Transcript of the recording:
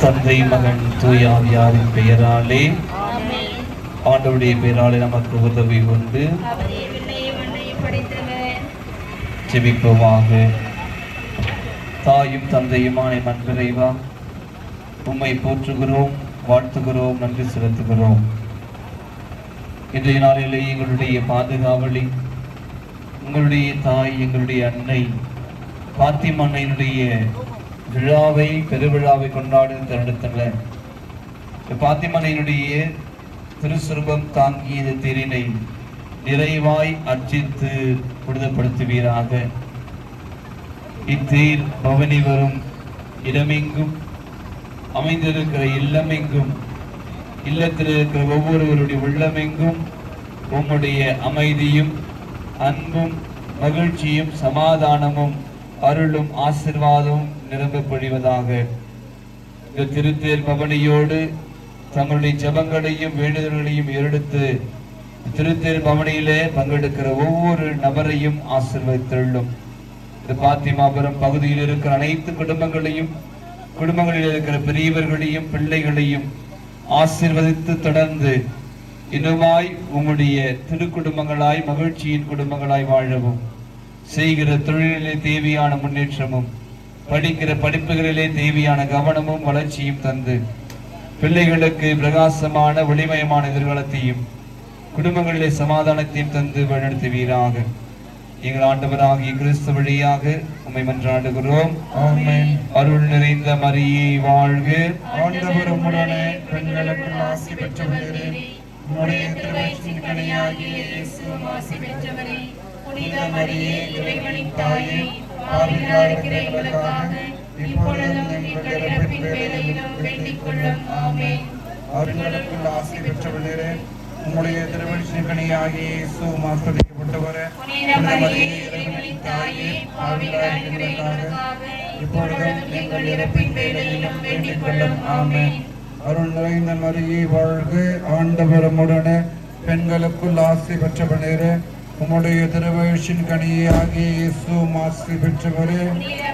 தந்தை மகன் தூயாவியாரின் பெயராலே ஆமென். ஆண்டவருடைய பெயராலே நமக்கு உதவி உண்டு ஜெபிப்போமாக தாயும் தந்தையுமான மன்பிறைவா உம்மை போற்றுகிறோம் வாழ்த்துகிறோம் நன்றி செலுத்துகிறோம் இன்றைய நாளிலே எங்களுடைய பாதுகாவலி உங்களுடைய தாய் எங்களுடைய அன்னை பாத்திமா அன்னையினுடைய விழாவை பெருவிழாவை கொண்டாடும் தருணத்தில் பாத்திமனையினுடைய திருசுரூபம் திருசுருபம் தாங்கிய திரினை நிறைவாய் அர்ச்சித்து புனிதப்படுத்துவீராக இத்தீர் பவனி வரும் இடமெங்கும் அமைந்திருக்கிற இல்லமெங்கும் இல்லத்தில் இருக்கிற ஒவ்வொருவருடைய உள்ளமெங்கும் உம்முடைய அமைதியும் அன்பும் மகிழ்ச்சியும் சமாதானமும் அருளும் ஆசிர்வாதமும் நிரம்ப பொழிவதாக. இந்த திருத்தேர் பவனியோடு தங்களுடைய ஜெபங்களையும் வேண்டுதல்களையும் எடுத்து திருத்தேர் பவனியிலே பங்கெடுக்கிற ஒவ்வொரு நபரையும் ஆசிர்வதித்துள்ளும் இந்த பாத்திமாபுரம் பகுதியில் இருக்கிற அனைத்து குடும்பங்களையும் குடும்பங்களில் இருக்கிற பெரியவர்களையும் பிள்ளைகளையும் ஆசிர்வதித்து தொடர்ந்து இன்னுமாய் உம்முடைய திருக்குடும்பங்களாய் மகிழ்ச்சியின் குடும்பங்களாய் வாழவும். செய்கிற தொழிலிலே தேவையான முன்னேற்றமும் படிக்கிற படிப்புகளிலே தேவையான கவனமும் வளர்ச்சியும் தந்து பிள்ளைகளுக்கு பிரகாசமான ஒளிமயமான எதிர்காலத்தையும் குடும்பங்களிலே சமாதானத்தையும் தந்து வழிநடத்துவீராக. எங்கள் ஆண்டவராகிய கிறிஸ்து வழியாக உம்மை மன்றாடுகிறோம். அருள் நிறைந்த மரியே வாழ்க. ஆண்டவர் உம்முடனே பெண்களுக்கு ஆசி பெற்றவரே உம்முடைய திருவயிற்றின் கனியாகிய இயேசுவும் ஆசி பெற்றவரே. புனித மரியே இறைவனின் தாயே பாவிகளாக இருக்கிற எங்களுக்காக இப்பொழுதும் எங்கள் இறப்பின் வேளையிலும் வேண்டிக் கொள்ளும். ஆமென். அவர்களுக்குள் ஆசி பெற்றவரே உம்முடைய திருவயிற்றின் கனியாகிய இயேசுவும் ஆசிரியப்பட்டவரே புனித மரியே இறைவனின் தாயே பாவிகளாக இருக்கிற எங்களுக்காக இப்பொழுதும் எங்கள் இறப்பின் வேளையிலும் வேண்டிக் கொள்ளும். ஆமென். அருள் நிறைந்த மரியே வாழ்க ஆண்டவர் உம்முடனே பெண்களுக்குள் ஆசி பெற்றவரே உம்முடைய திருவயிற்றின் கனியாகிய இயேசுவும் ஆசி பெற்றவரே. புனித